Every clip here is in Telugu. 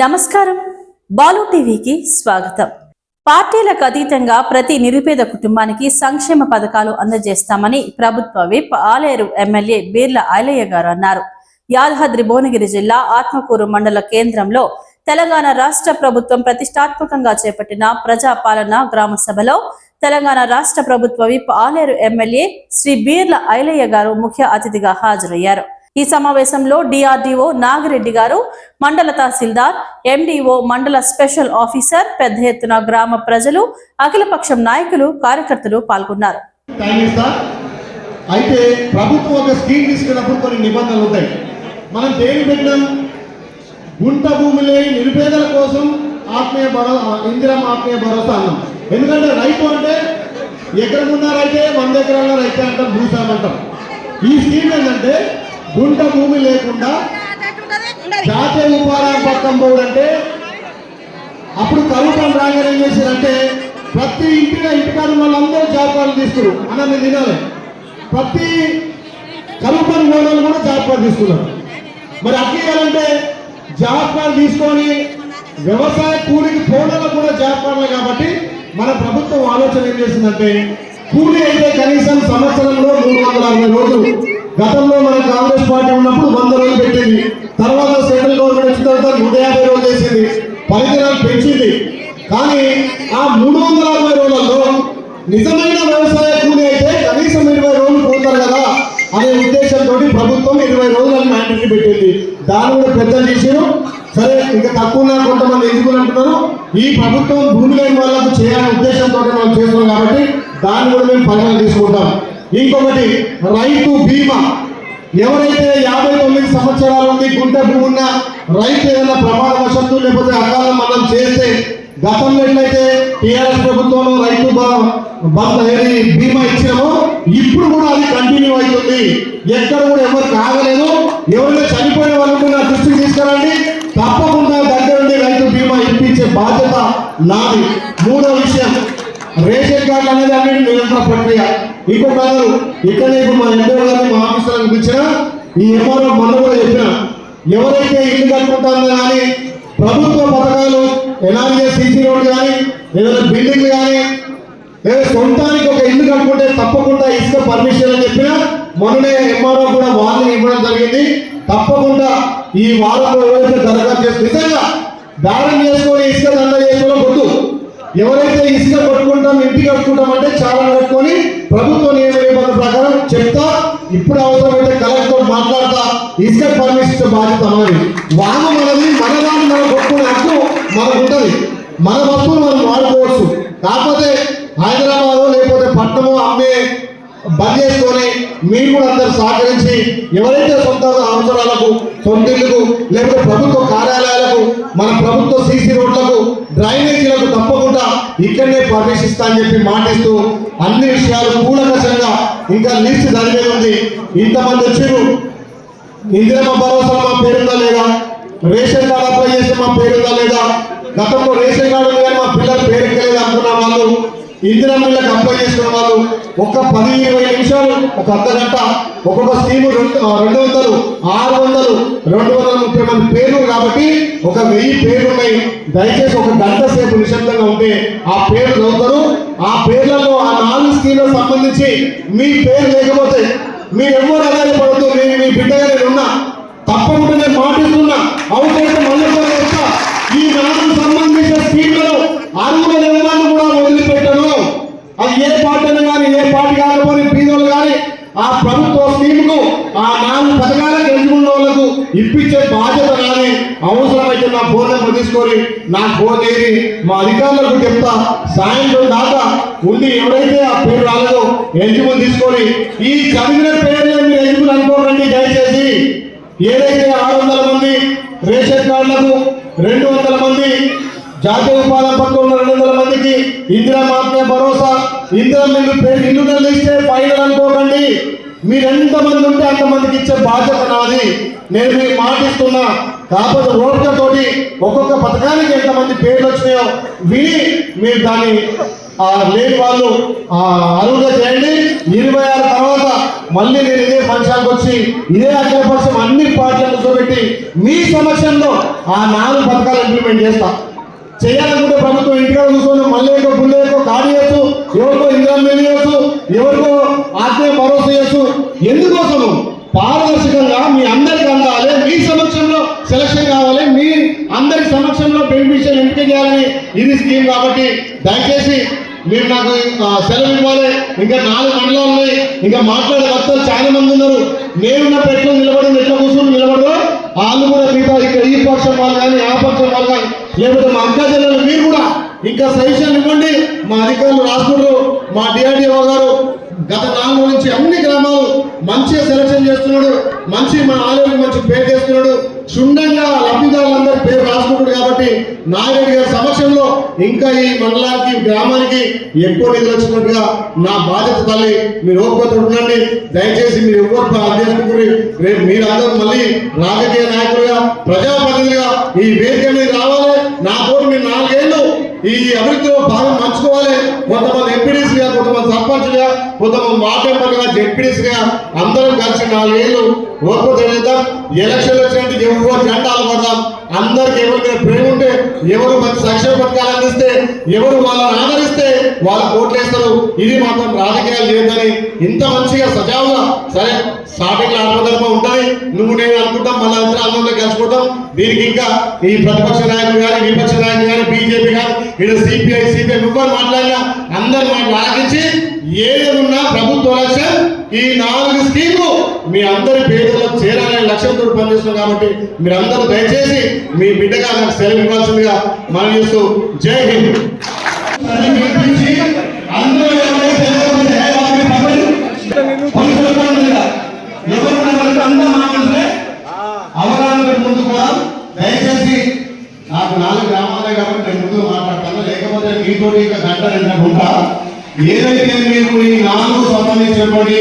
నమస్కారం. బాలు టీవీకి స్వాగతం. పార్టీలకు అతీతంగా ప్రతి నిరుపేద కుటుంబానికి సంక్షేమ పథకాలు అందజేస్తామని ప్రభుత్వ విప్ ఆలేరు ఎమ్మెల్యే బీర్ల ఐలయ్య గారు అన్నారు. యాదాద్రి భువనగిరి జిల్లా ఆత్మకూరు మండల కేంద్రంలో తెలంగాణ రాష్ట్ర ప్రభుత్వం ప్రతిష్టాత్మకంగా చేపట్టిన ప్రజాపాలన గ్రామ సభలో తెలంగాణ రాష్ట్ర ప్రభుత్వ విప్ ఆలేరు ఎమ్మెల్యే శ్రీ బీర్ల ఐలయ్య గారు ముఖ్య అతిథిగా హాజరయ్యారు. ఈ సమావేశంలో డిఆర్డీఓ నాగిరెడ్డి గారు మండల తహసీల్దార్ ఎండిఓ మండల స్పెషల్ ఆఫీసర్ పెద్ద ఎత్తున గ్రామ ప్రజలు అఖిలపక్షం నాయకులు కార్యకర్తలు పాల్గొన్నారు. అయితే ప్రభుత్వం ఒక స్కీమ్ తీసుకున్నప్పుడు కొన్ని నిబంధనలు ఉంటాయి. మనం దేని పెట్టినాం. గుంట భూమి లేని నిరుపేదల కోసం ఆత్మీయ భరోసా ఇందిరం ఆత్మీయ భరోసా అన్నాం. ఎందుకంటే రైతు అంటే ఎకరం ఉన్న రైతే వంద ఎకరాల రైతే అంటాం భూసామంటాం ఈ స్కీమ్ ఏంటంటే గుంట భూమి లేకుండా జాతీయ ఉపాధి పథకం బోర్డు అంటే అప్పుడు కరువు రాగానే ఏం చేశారంటే ప్రతి ఇంటిగా ఇంటికారు వాళ్ళందరూ జాబ్ కార్డు తీసుకురు అన్న నేను తినాలి? ప్రతి కరువు గోడలు కూడా జాబ్ కార్డు తీసుకున్నారు మరి అట్లేయాలంటే జాబ్ కార్డు తీసుకొని వ్యవసాయ కూలికి పోవడంలో కూడా జాబ్ కార్డులు కాబట్టి మన ప్రభుత్వం ఆలోచన ఏం చేసిందంటే కూలి అయితే కనీసం సంవత్సరంలో మూడు వందల అరవై రోజులు గతంలో మన కాంగ్రెస్ పార్టీ ఉన్నప్పుడు వంద రోజులు పెట్టింది. తర్వాత సెంట్రల్ గవర్నమెంట్ వచ్చిన తర్వాత నూట యాభై రోజులు చేసింది. పది పెంచింది. కానీ ఆ మూడు వందల అరవై రోజులలో నిజమైన వ్యవసాయ కూలి అయితే కనీసం ఇరవై రోజులు పోతారు కదా అనే ఉద్దేశంతో ప్రభుత్వం ఇరవై రోజులను మ్యాండేటరీ పెట్టింది. దాని కూడా పెద్ద చేసారు సరే ఇంకా తక్కువ కొంతమంది ఎందుకుని అంటున్నారు? ఈ ప్రభుత్వం భూమి లేని వాళ్ళకు చేయాలనే ఉద్దేశంతో మనం చేస్తున్నాం కాబట్టి దాన్ని కూడా మేము పరిగణన తీసుకుంటాం. ఇంకొకటి రైతు బీమా. ఎవరైతే యాభై తొమ్మిది సంవత్సరాల నుండి గుంట ఉన్న రైతు ఏదైనా ప్రమాదవశత్తు లేకపోతే అకాలం మనం చేస్తే గతంలో ఎట్లయితే టీఆర్ఎస్ ప్రభుత్వం రైతు బ- బీమా ఇచ్చామో ఇప్పుడు కూడా అది కంటిన్యూ అవుతుంది. ఎక్కడ కూడా ఎవరు కాగలేదు. ఎవరైనా చనిపోయిన వాళ్ళు నా దృష్టికి తీసుకురండి. తప్పకుండా దగ్గర నుండి రైతు బీమా ఇప్పించే బాధ్యత నాది. మూడో విషయం రేషన్ కార్డు అనేది అన్నిటి నిరంతర ప్రక్రియ. ఇంకొక ఇక్కడ ఇప్పుడు మా ఎండో గారిని మా ఆఫీసర్లకు పిలిచిన ఈ ఎంఆర్ఓ మొన్న కూడా చెప్పిన ఎవరైతే ఇల్లు కట్టుకుంటారో కానీ ప్రభుత్వ పథకాలు ఎలాగే సీసీ రోడ్ కానీ ఏదైనా బిల్డింగ్ కానీ లేదా సొంతానికి ఒక ఇల్లు కట్టుకుంటే తప్పకుండా ఇసుక పర్మిషన్ అని చెప్పిన మొన్ననే ఎంఆర్ఓ కూడా వార్నింగ్ ఇవ్వడం జరిగింది. తప్పకుండా ఈ వారంలో ఎవరైతే దరఖాస్తు చేసి నిజంగా దారం చేసుకొని ఇసుక దండ చేసుకోవడం వద్దు. ఎవరైతే ఇసుక కొట్టుకుంటాం ఇంటి కట్టుకుంటాం అంటే చాలా కట్టుకొని ప్రభుత్వ నియమ ప్రకారం చెప్తా ఇప్పుడు అవసరమైతే కలెక్టర్ మాట్లాడతా ఇసుక పర్మిషన్ బాధ్యత మనది. వామ మనది మన దాన్ని మనం కొట్టుకునే హక్కు మనకు ఉంటుంది మన వస్తువులు మనం వాడుకోవచ్చు. కాకపోతే హైదరాబాద్ లేకపోతే పట్టణము అమ్మే బంద్ చేసుకొని మీరు కూడా అందరు సహకరించి ఎవరైతే సొంత అవసరాలకు సొంతిళ్ళకు లేకపోతే ప్రభుత్వ కార్యాలయాలకు మన ప్రభుత్వ సీసీ రోడ్లకు డ్రైనేజీలకు తప్పకుండా ఇక్కడనే ప్రవేశిస్తా అని చెప్పి మాటిస్తూ అన్ని విషయాలు కూలకషంగా ఇంకా లిస్ట్ జరిగే ఉంది. ఇంతమంది వచ్చారు ఇందిరమ్మ భరోసా మా పేరుందా లేదా? రేషన్ కార్డు అప్లై చేస్తే మా పేరుందా లేదా? గతంలో రేషన్ కార్డు మా పిల్లల పేరు లేదు అనుకున్న వాళ్ళు ఇందిరమ్మలకు అప్లై చేసుకున్న వాళ్ళు ఒక పది ఇరవై నిమిషాలు ఒక అర్ధ గంట ఒక్కొక్క స్కీము రెండు రెండు వందలు ఆరు వందలు రెండు వందల ముప్పై మంది పేర్లు కాబట్టి ఒక వెయ్యి పేర్లు ఉన్నాయి. దయచేసి ఒక గంట సేపు నిశ్శబ్దంగా ఉంటే ఆ పేర్లు చదువుతారు. ఆ పేర్లలో ఆ నాలుగు స్కీమ్లకు సంబంధించి మీ పేరు లేకపోతే మీరు ఎవరు ఆధారపడుతూ నేను మీ బిడ్డగా నేను ఉన్నా. తప్పకుండా నేను మాటిస్తున్నా. అవసరం మళ్ళీ కూడా చెప్తా. ఈ నాలుగు సంబంధించిన స్కీమ్లలో అరుగుల నిర్మాణం కూడా వదిలిపెట్టను అది ఏ పార్టీ అయినా కానీ ఏ పార్టీ కాకపోతే పీదోళ్ళు కానీ ఆ ప్రభుత్వ స్కీమ్కు ఆ నాలుగు పథకాలకు ఎదుర్కొన్న వాళ్ళకు ఇప్పించే బాధ్యత కానీ అవసరమైతే నా ఫోన్ నెంబర్ తీసుకొని నా ఫోన్ చేసి మా అధికారులకు చెప్తా. సాయంత్రం దాకా ఉండి ఎవరైతే ఆ పేరు రాలేదో ఎలిజిబుల్ తీసుకొని ఈ చదివిన పేర్లే మీరు ఎలిజిబుల్ అనుకోకండి దయచేసి. ఏదైతే ఆరు వందల మంది రేషన్ కార్డులకు రెండు వందల మంది జాతీయ ఉపాధి పథకం ఉన్న రెండు వందల మందికి ఇందిరా మాత్రమే భరోసా ఇందిరా మీరు పేరు ఇల్లు ఇస్తే ఫైనల్ అనుకోకండి. మీరు ఎంతమంది ఉంటే అంతమందికి ఇచ్చే బాధ్యత నాది. నేను మీకు మాటిస్తున్నా. కాకపోతే రోడ్లతోటి ఒక్కొక్క పథకానికి ఎంతమంది పేర్లు వచ్చినాయో విని మీరు దాన్ని ఆ, లేని వాళ్ళు ఆ, అరువుగా చేయండి. ఇరవై ఆరు తర్వాత మళ్ళీ నేను ఇదే ఫంక్షన్కి వచ్చి ఇదే అఖిలపక్షం అన్ని పార్టీలను చూపెట్టి మీ సమక్షంలో ఆ నాలుగు పథకాలు ఇంప్లిమెంట్ చేస్తా. చేయాలనుకుంటే ప్రభుత్వం ఇంటికాడ కూర్చొని మళ్ళీ ఏకో బుల్లేకో కాడి చేయొచ్చు ఎవరికో ఎవరికో ఆత్మీయ భరోసా చేయొచ్చు ఎందుకోసము? పారదర్శకంగా మీ అందరికి అందాలి. మీ సమక్షంలో సెలక్షన్ కావాలి. మీ అందరి సమక్షంలో బెనిఫిషియల్ ఎంపిక చేయాలని ఇది స్కీమ్ కాబట్టి దయచేసి మీరు నాకు సెలవు ఇవ్వాలి. ఇంకా నాలుగు మండలాలు ఉన్నాయి. ఇంకా మాట్లాడే వక్తలు చాలా మంది ఉన్నారు. నేనున్న పెట్లో నిలబడి ఎట్లా కూర్చొని నిలబడదు వాళ్ళు కూడా మీతో ఇక్కడ ఈ పక్షం వాళ్ళు కానీ ఆ పక్షం వాళ్ళు కానీ లేకపోతే మా అక్క జిల్లాలో మీరు కూడా ఇంకా సజెషన్ ఇవ్వండి. మా అధికారులు రాసుకుంటారు మా డిఆర్డిఓ గారు గత నాలుగు నుంచి అన్ని గ్రామాలు మంచిగా సెలక్షన్ చేస్తున్నాడు. మంచి మన ఆలయానికి మంచి పేరు చేస్తున్నాడు క్షుణ్ణంగా లబ్ధిదారులందరి పేరు రాసుకుంటాడు కాబట్టి నాగరెడ్డి గారి సమక్షంలో ఇంకా ఈ మండలానికి గ్రామానికి ఎక్కువ నిధులు వచ్చినట్టుగా నా బాధ్యత తల్లి మీరు ఓపికతో ఉండండి. దయచేసి మీరు ఎవరు చేసుకుంటారు రేపు మీరందరూ మళ్ళీ రాజకీయ నాయకులుగా ప్రజాప్రతినిధులుగా ఈ వేదిక మీద రావాలి. నా కోరు మీరు నాలుగు ఈ అభివృద్ధిలో భాగం పంచుకోవాలి. కొంతమంది ఎంపీడీసీగా కొంతమంది సర్పంచ్గా కొంతమంది వార్డు మెంబర్గా జెడ్పీడీసీగా అందరం కలిసి నాలుగేళ్ళు ఓర్పు తెలియదాం ఎలక్షన్లు వచ్చినట్టు ఎవరు జెండాలు పడదాం అందరికి ఎవరికైనా ప్రేమ ఉంటే ఎవరు మంచి సంక్షేమ పథకాలు అందిస్తే ఎవరు వాళ్ళని ఆదరిస్తే వాళ్ళ కోట్లేస్తారు ఇది మాత్రం రాజకీయాలు లేదని ఇంత మంచిగా సజావుగా సరే స్టార్టింగ్ ఆత్మధర్మం ఉంటుంది నువ్వు నేను అనుకుంటాం మళ్ళీ అందరూ అందరిలో కలిసిపోతాం. దీనికి ఇంకా ఈ ప్రతిపక్ష నాయకులు కానీ విపక్ష నాయకులు కానీ బీజేపీ కానీ ఇక్కడ సిపిఐ సిపిఐ ముగ్గురు మాట్లాడినా అందరు మాట ఆగించి ఏది ప్రభుత్వ లక్ష్యం ఈ నాలుగు స్కీములు. మీ అందరి పేదలకు చేరాలనే లక్ష్యంతో పనిచేస్తున్నాం కాబట్టి మీరందరూ దయచేసి మీ బిడ్డగా నాకు సెలవు ఇవ్వాల్సిందిగా మనం చేస్తూ జై హింద్. అందరూ ఎవరైతే ఎవరైతే వాళ్ళకి పంపండి. అవగాహన ముందు కూడా దయచేసి నాకు నాలుగు గ్రామాలే కాబట్టి నేను ముందు మాట్లాడతాను లేకపోతే మీతో గంట రెండకుండా ఏదైతే మీకు ఈ నాలుగు సంబంధించినటువంటి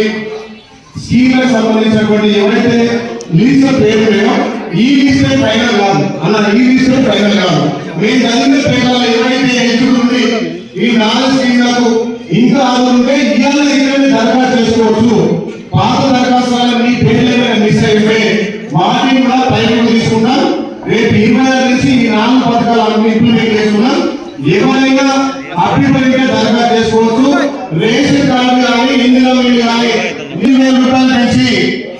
స్కీమ్లకు సంబంధించినటువంటి ఎవరైతే లిస్ట్ పేరు ఉన్నాయో ఈ లిస్ట్ ఫైనల్ కాదు. అన్న ఈ లిస్ట్ ఫైనల్ కాదు. మేము చదివిన పేర్లలో ఏవైతే ఎంచుకుంది ఈ నాలుగు స్కీమ్లకు ఇంకా ఆరు ఉంటే ఇవాళ ఇక్కడ దరఖాస్తు చేసుకోవచ్చు. పాత దరఖాస్తులలో మీ పేర్లు ఏమైనా మిస్ అయితే వాటిని కూడా పైకి తీసుకున్నాం రేపు ఇరవై ఆరు నుంచి ఈ నాలుగు పథకాలు అన్ని ఇంప్లిమెంట్ చేసుకున్నాం ఎవరైనా అభివృద్ధిగా దరఖాస్తు చేసుకోవచ్చు రేషన్ కార్డు కానీ ఇందిరా మిల్లు కానీ ఎనిమిది వేల రూపాయల నుంచి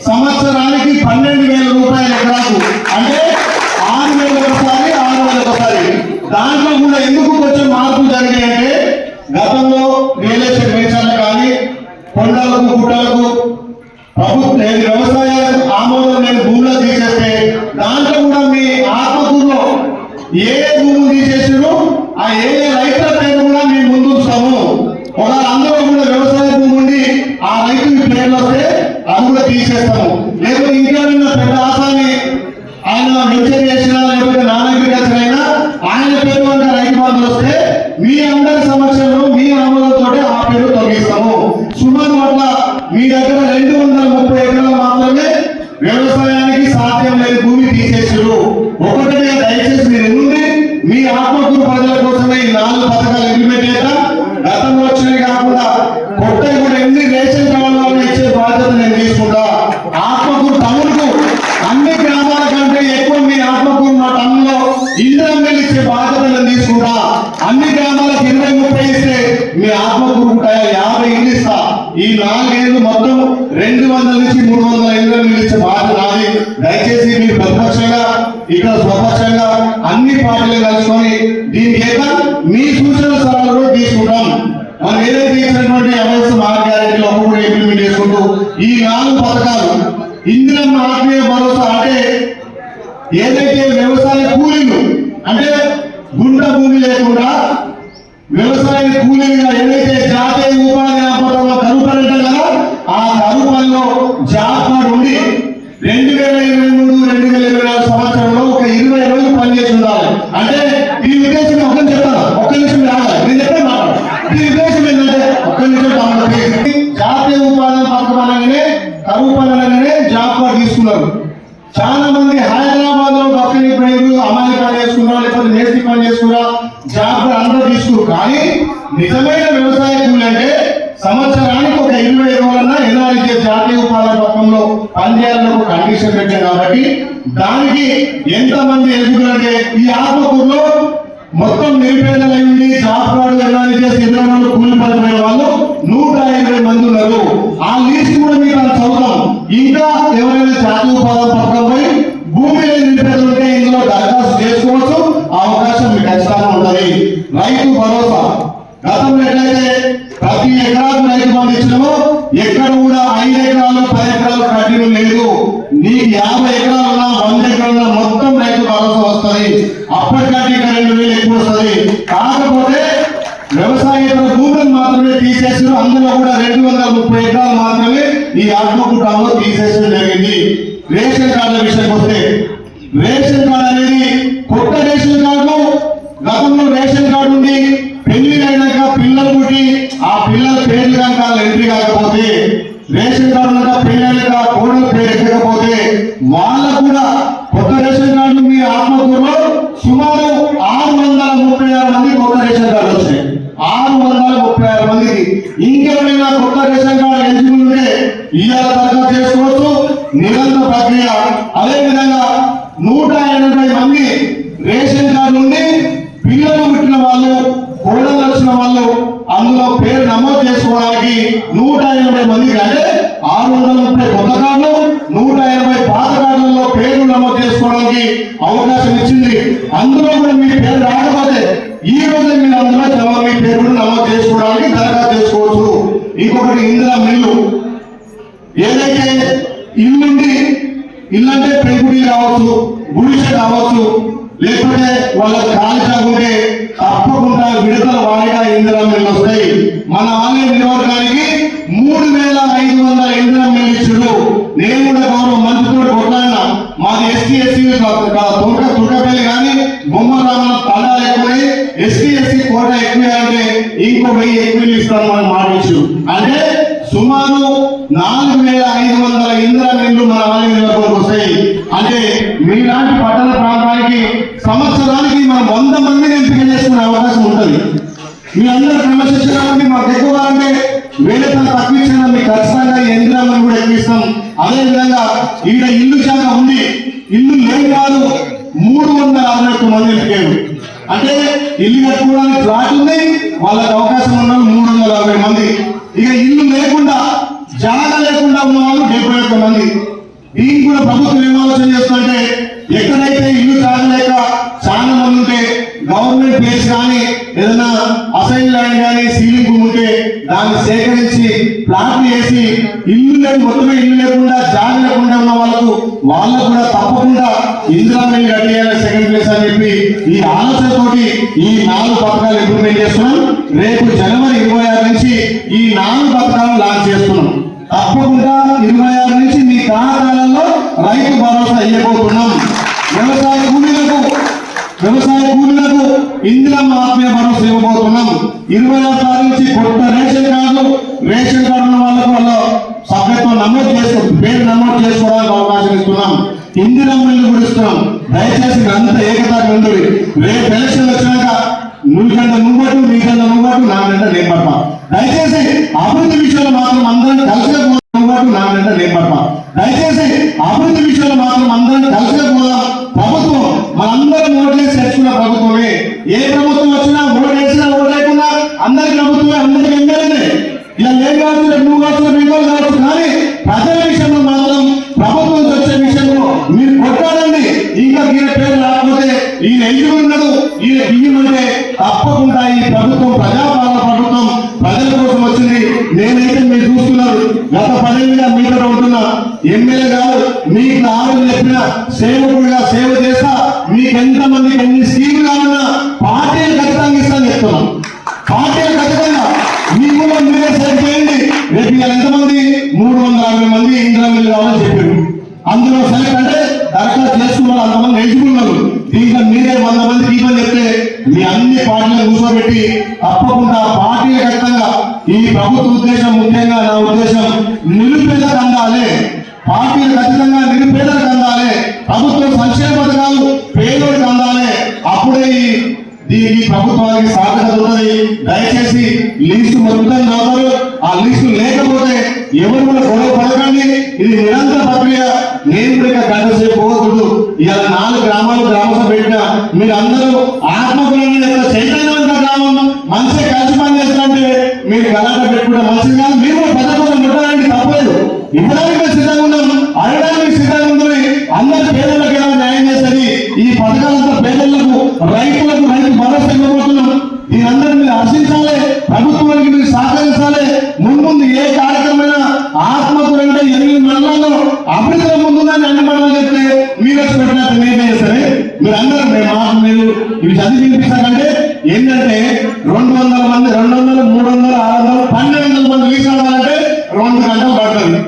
సంవత్సరానికి పన్నెండు వేల రూపాయల ఎకరాకు అంటే ఆరు వేల ఒకసారి ఆరు వేల ఒకసారి దాంట్లో కూడా ఎందుకు కొంచెం మార్పులు జరిగాయంటే గతంలో రియల్ ఎస్టేట్ వేచాలు కానీ కొండలకు గుట్టలకు ప్రభుత్వం లేదు వ్యవసాయ ఆమోదం లేని భూములు తీసేస్తే దాంట్లో కూడా మీ ఆత్మకూరులో ఏ ఏ భూములు తీసేసారు ఆ ఏ ఏ రైతుల పేరు కూడా మేము ముందు ఉంచుతాము ఒక అందరూ కూడా వ్యవసాయ భూమి ఉండి ఆ రైతు పేర్లు వస్తే అది కూడా తీసేస్తాము లేకపోతే ఇంకేమైనా పెద్ద ఆసామి ఆయన వెంచర్ చేసినా లేకపోతే నాన్ అగ్రికల్చర్ అయినా ఆయన పేరు కనుక రైతు బంధువులు వస్తే మీ అందరి సమక్షంలో మీ ఆమోదంతో ఆ పేరు తొలగిస్తాము సుమారు అట్ల మీ దగ్గర రెండు వందల ముప్పై ఎకరాలు మాత్రమే వ్యవసాయానికి సాధ్యం లేని భూమి తీసేసారు ఒకటే దయచేసి మీరు ఉండి మీ ఆత్మకూరు ప్రజల కోసమే ఈ నాలుగు పథకాలు ఇంప్లిమెంట్ చేద్దాం గతంలో వచ్చినవి కాకుండా కొత్తవి కూడా ఎన్ని రేషన్ కావాలో ఇచ్చే బాధ్యత నేను తీసుకుంటా ఆత్మకూరు టౌన్కు అన్ని గ్రామాల కంటే ఎక్కువ మీ ఆత్మకూరు మా టౌన్లో ఇంద్రం మిల్లు ఇచ్చే బాధ్యత అన్ని గ్రామాలకు ఇరవై ముప్పై ఇస్తే మీ ఆత్మకూరు యాభై ఇల్లు ఇస్తా. ఈ నాలుగేళ్ళు మొత్తం రెండు వందల నుంచి మూడు వందల ఇంద్రం నిలిచే బాధ బాధ్యత నాది. దయచేసి మీరు ప్రతిపక్షంగా ఇక్కడ స్వపక్షంగా అన్ని పార్టీలు కలుసుకొని దీనికి మీ సూచన సలహాలు తీసుకుంటాం. మనం ఏదైతే ఇచ్చినటువంటి అమర్స్ మార్గారెడ్డిలో ఒక్కొక్కటి ఇంప్లిమెంట్ చేసుకుంటూ ఈ నాలుగు పథకాలు ఇందిరం ఆత్మీయ భరోసా అంటే ఏదైతే వ్యవసాయ కూలీలు అంటే గుంట భూమి లేకుండా వ్యవసాయ కూలీలుగా ఏదైతే జాతీయ ఉపాధి ఆపదలో కరువు కదా ఆ కరువు పనిలో జాబ్ కార్డు ఉండి రెండు వేల ఇరవై మూడు రెండు వేల ఇరవై నాలుగు సంవత్సరంలో ఒక ఇరవై రోజులు పనిచేసి ఉండాలి. అంటే ఈ ఉద్దేశం ఒక చెప్తాను. ఒక్క నిమిషం రావాలి. నేను చెప్పే మాట ఈ ఉద్దేశం ఏంటంటే ఒక్క నిమిషం జాతీయ ఉపాధి పథకం అనగానే కరువు పని అనగానే జాబ్ కార్డు తీసుకున్నారు. చాలా మంది హైదరాబాద్లో బక్కని పోయారు అమాయకాలు పని లేకపోతే మేస్త్రి పని చేసుకున్నారు? కానీ నిజమైన వ్యవసాయ కూలి అంటే సంవత్సరానికి ఒక ఇరవై రోజులన్నా ఎన్ఆర్జే జాతీయ ఉపాధి పథకంలో పనిచేయాలని ఒక కండిషన్ పెట్టాం కాబట్టి దానికి ఎంతమంది ఎలిజిబుల్ అంటే ఈ ఆత్మకూరులో మొత్తం నిరుపేదలైంది ఉండి జాబ్ కార్డు ఎన్ఆర్జే ఇరవై రెండు కూలి పడిపోయిన వాళ్ళు నూట ఇరవై మంది ఉన్నారు. ఆ లిస్ట్ కూడా మీకు అది చదువుతాం ఇంకా ఎవరైనా జాతీయ ఉపాధి పథకంపై భూమి లేని నిరుపేదలు ఉంటే ఇందులో దరఖాస్తు చేసుకోవచ్చు రైతు భరోసా. గతంలో ఎట్లయితే ప్రతి ఎకరాకు రైతు బంధు ఎక్కడ కూడా ఐదు ఎకరాలు పది ఎకరాలు కట్టిన లేదు. నీకు యాభై ఎకరాలు ఉన్నా వంద ఎకరాలు మొత్తం రైతు భరోసా వస్తుంది. అప్పటికంటే ఇంకా రెండు వేలు ఎక్కువ వస్తుంది. కాకపోతే వ్యవసాయేతర భూములను మాత్రమే తీసేసి అందులో కూడా రెండు వందల ముప్పై ఎకరాలు మాత్రమే ఈ ఆత్మకూటంలో తీసేసడం జరిగింది. రేషన్ కార్డుల విషయానికి వస్తే రేషన్ కార్డు అనేది కొత్త రేషన్ కార్డు గతంలో రేషన్ కార్డు ఉంది పెళ్ళి అయినాక పిల్లలు పుట్టి ఆ పిల్లల పేర్లు కనుక ఎంట్రీ కాకపోతే రేషన్ కార్డు ఉన్నాక పెళ్ళి అయినాక కోడల పేరు ఎక్కకపోతే వాళ్ళకు కూడా కొత్త రేషన్ కార్డు మీ ఆత్మకూరులో సుమారు ఆరు వందల ముప్పై ఆరు మంది కొత్త రేషన్ కార్డు వచ్చాయి ఆరు వందల ముప్పై ఆరు మందికి. ఇంకెవరైనా కొత్త రేషన్ కార్డు ఎలిజిబుల్ ఉంటే ఇవాళ దరఖాస్తు చేసుకోవచ్చు. నిరంతర ప్రక్రియ అదే విధంగా నూట ఎనభై మంది రేషన్ కార్డు ఉండి పిల్లలు పుట్టిన వాళ్ళు కోడలు వచ్చిన వాళ్ళు అందులో పేరు నమోదు చేసుకోవడానికి నూట ఎనభై మంది అంటే ఆరు వందల ముప్పై కొత్త కార్డులు నూట ఎనభై పాత కార్డులలో పేర్లు నమోదు చేసుకోవడానికి అవకాశం ఇచ్చింది. అందులో కూడా మీ పేరు రాకపోతే ఈ రోజు మీరు అందులో జమ మీ పేరు నమోదు చేసుకోవడానికి దరఖాస్తు చేసుకోవచ్చు. ఇంకొకటి ఇందిరా మిల్లు. ఏదైతే ఇల్లుండి ఇల్లంటే పెంకుడి కావచ్చు గుడిసె కావచ్చు లేకుంటే వాళ్ళ ఖాళీ ఉంటే తప్పకుండా విడతల వాయిదా ఇంధనం మిల్లు వస్తాయి మన ఆన్లైన్ నియోజకానికి మూడు వేల ఐదు వందల ఇంధనం మిల్లు ఇచ్చాడు. నేను కూడా గౌరవ మంత్రితో కొట్లాడినా. మాది ఎస్టీ ఎస్సీ తుర్క తుర్కపల్లి కానీ బొమ్మ రామన తడాలు ఎక్కువై ఎస్టీ ఎస్సీ కోట ఎక్కువ అంటే ఇంకో వెయ్యి ఎక్కువ ఇస్తాను మనం మాటించు అంటే సుమారు నాలుగు వేల ఐదు వందల ఇంధనం మిల్లు మన ఆలయం నియోజకవర్గం వస్తాయి. అంటే మీలాంటి పట్టణ ప్రాంతానికి సంవత్సరానికి మనం వంద మందిని ఎంపిక చేసుకునే అవకాశం ఉంటుంది. మీ అందరూ క్రమశిక్షణ మాకు ఎక్కువ అంటే వేరే తన తక్కువ ఇచ్చిన మీకు ఖచ్చితంగా యంత్రాలను కూడా ఎక్కిస్తాం. అదే విధంగా ఈడ ఇల్లు శాఖ ఉంది. ఇల్లు లేని కాదు మూడు వందల అరవై ఒక్క మంది ఎంపికారు అంటే ఇల్లు కట్టుకోవడానికి ఫ్లాట్ ఉంది. వాళ్ళకి అవకాశం ఉన్న మూడు వందల అరవై మంది. ఇక ఇల్లు లేకుండా జాగా లేకుండా ఉన్న వాళ్ళు డెబ్బై ఒక్క మంది. దీనికి కూడా ప్రభుత్వం ఏం ఆలోచన చేస్తుంటే ఎక్కడైతే ఇల్లు తాగలేక చాలా మంది ఉంటే గవర్నమెంట్ ప్లేస్ కానీ ఏదైనా అసైన్ ల్యాండ్ కానీ సీలింగ్ ఉంటే దాన్ని సేకరించి ప్లాట్లు వేసి ఇల్లు లేని మొత్తమే ఇల్లు లేకుండా జాగా లేకుండా ఉన్న వాళ్ళకు వాళ్ళకు కూడా తప్పకుండా ఇందిరా మిల్ కట్టేయాలి సెకండ్ ప్లేస్ అని చెప్పి ఈ ఆలోచనతోటి ఈ నాలుగు పథకాలు ఇంప్లిమెంట్ చేస్తున్నాం. రేపు జనవరి ఇరవై ఆరు నుంచి ఈ నాలుగు పథకాలు లాంచ్ చేస్తున్నాం. తప్పకుండా ఇరవై ఆరు నుంచి మీ ఖాతాలలో రైతు భరోసా ఇవ్వబోతున్నాం వ్యవసాయ కూలీలకు వ్యవసాయ కూలీలకు ఇందిరమ్మ ఆత్మీయ భరోసా ఇవ్వబోతున్నాం. ఇరవై ఆరు తారీఖు నుంచి కొత్త రేషన్ కార్డు రేషన్ కార్డు ఉన్న వాళ్ళకు వాళ్ళ సభ్యత్వం నమోదు చేసుకో పేరు నమోదు చేసుకోవడానికి అవకాశం ఇస్తున్నాం. ఇందిరమ్మ ఇల్లు కూడా దయచేసి అంత ఏకతా ఉండదు రేపు ఎలక్షన్ వచ్చినాక నువ్వుకంటే నువ్వటు నీకంటే నువ్వటు నా వెంట నేను దయచేసి అభివృద్ధి విషయంలో మాత్రం అందరం కలిసే నువ్వటు నా వెంట నేను దయచేసి అభివృద్ధి విషయంలో మాత్రం అందరం కలిసే పోదాం. ప్రభుత్వం మనందరం ఓట్లేసి తెచ్చుకున్న ప్రభుత్వమే. ఏ ప్రభుత్వం వచ్చినా ఓటు వేసినా ఓటు లేకున్నా అందరి ప్రభుత్వమే అందరికి ఎమ్మెల్యేనే. ఇలా ఏం కావచ్చు రేపు నువ్వు కావచ్చు రేపు కావచ్చు కానీ ప్రజల విషయంలో మాత్రం ప్రభుత్వం వచ్చే విషయంలో మీరు కొట్టాలండి. ఇంకా ఈయన పేరు రాకపోతే ఈయన ఎల్లుడు ఉన్నాడు ఈయన బియ్యమంటే తప్పకుండా ఈ ప్రభుత్వం ప్రజాపాలన ప్రభుత్వం ప్రజల కోసం వచ్చింది. నేనైతే మీరు చూస్తున్నారు గత పదేళ్ళుగా మీతో ఉంటున్నా. ఎమ్మెల్యే కాదు మీకు ఆరోగ్యం చెప్పిన సేవకుడిగా సేవ చేస్తా మీకు ఎంత మందికి ఎన్ని స్కీములు కావాలన్నా పార్టీలు ఖచ్చితంగా ఇస్తాను చెప్తున్నాం. పార్టీలు ఖచ్చితంగా. మీ కూడా మీరే సెట్ చేయండి. రేపు ఎంతమంది? మూడు వందల అరవై మంది ఇందిరా కావాలని చెప్పారు. అందులో సెలెక్ట్ అంటే దరఖాస్తు చేసుకున్నారు అంతమంది ఎంచుకున్నారు దీంట్లో మీరే వంద మంది దీపం చెప్తే మీ అన్ని పార్టీలను కూర్చోబెట్టి తప్పకుండా పార్టీలు ఖచ్చితంగా. ఈ ప్రభుత్వ ఉద్దేశం ముఖ్యంగా నా ఉద్దేశం నిరుపేదకు అందాలి. పార్టీలు ఖచ్చితంగా నిరుపేదలకు అందాలి. ప్రభుత్వ సంక్షేమ పథకాలు పేదోడికి అందాలి. అప్పుడే ఈ దీనికి ప్రభుత్వానికి సాధకత ఉన్నది. దయచేసి లిస్టు మొత్తం చదువుతారు ఆ లిస్టు లేకపోతే ఎవరు కూడా గొడవ పడకండి. ఇది నిరంతర ప్రక్రియ. నేను కూడా ఇక గంట సేపు పోకూడదు ఇలా నాలుగు గ్రామాలు గ్రామసభ పెట్టిన మీరు అందరూ ఆత్మకులని చైతన్యవంత గ్రామం మంచిగా కలిసి పని చేస్తుంటే మీరు గలాట పెట్టుకుంటే మంచిగా కాదు మీరు కూడా పెద్ద కోసం పెట్టడానికి తప్పలేదు ఇవ్వడానికి మేము సిద్ధంగా ఉన్నాం అడగడానికి సిద్ధంగా ఉంది అందరి పేదలకు ఎలా న్యాయం చేస్తుంది ఈ పథకాలంతా పేదలకు రైతులకు రైతు భరోసా ఇవ్వబోతున్నాం దీనందరూ మీరు హర్షించాలి ప్రభుత్వానికి మీరు సహకరించాలి ముందు ఏ కార్యక్రమమైనా ఆత్మకులంటే ఎనిమిది మండలాల్లో అభివృద్ధిలో ముందుందని అన్ని మండలాలు చెప్తే మీరు వచ్చి పెట్టినట్టు నేనే సరే మీరు లేదు. ఇవి చదివి వినిపిస్తారంటే ఏంటంటే రెండు వందల మంది రెండు వందలు మూడు వందలు ఆరు వందలు పన్నెండు వందల మంది రీచ్ రెండు గంటలు పడుతుంది.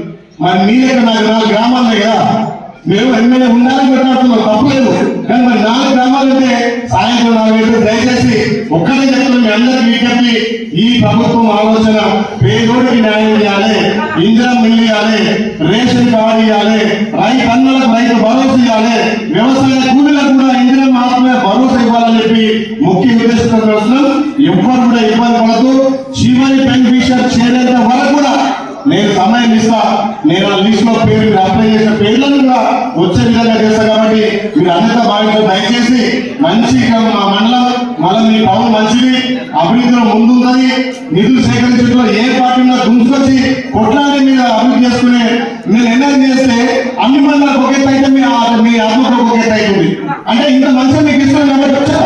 మరి మీ యొక్క నాకు నాలుగు గ్రామాలే కదా. మేము ఎమ్మెల్యే ఉండాలని పెట్టినట్టున్నారు తప్పలేదు కానీ మరి నాలుగు గ్రామాలంటే సాయంత్రం నాలుగు గంటలు దయచేసి ఒక్కటే చెప్తున్నాను మీ అందరికీ విజ్ఞప్తి ఈ ప్రభుత్వం ఆలోచన పేదోడికి న్యాయం చేయాలి ఇందిరా మిల్లు ఇవ్వాలి రేషన్ కార్డు ఇవ్వాలి రైతు రైతన్నలకు రైతు భరోసా ఇవ్వాలి వ్యవసాయ కూలీలకు కూడా ఇందిరా మాత్రమే భరోసా ఇవ్వాలని చెప్పి ముఖ్య ఉద్దేశంతో వస్తున్నాం ఎవ్వరు కూడా ఇబ్బంది పడదు చివరి బెనిఫిషియర్ చేరేంత వరకు కూడా నేను సమయం ఇస్తా. నేను ఆ లిస్ట్లో పేరు అప్లై చేసిన పేర్లను కూడా వచ్చే విధంగా చేస్తా కాబట్టి మీరు అందరితో భావించారు దయచేసి మంచిగా మా మండలం మళ్ళీ మీ పవన్ మంచిది అభివృద్ధిలో ముందున్నది నిధులు సేకరించడంలో ఏ పార్టీ ఉన్నా గుంజుకొచ్చి కొట్లాడి మీద అభివృద్ధి చేసుకునే మీరు నిర్ణయం చేస్తే అన్ని మండలాలకు ఒకే అయితే మీ మీ ఆత్మకు ఒకే అవుతుంది అంటే ఇంత మంచిగా మీకు ఇష్టం కాబట్టి వచ్చా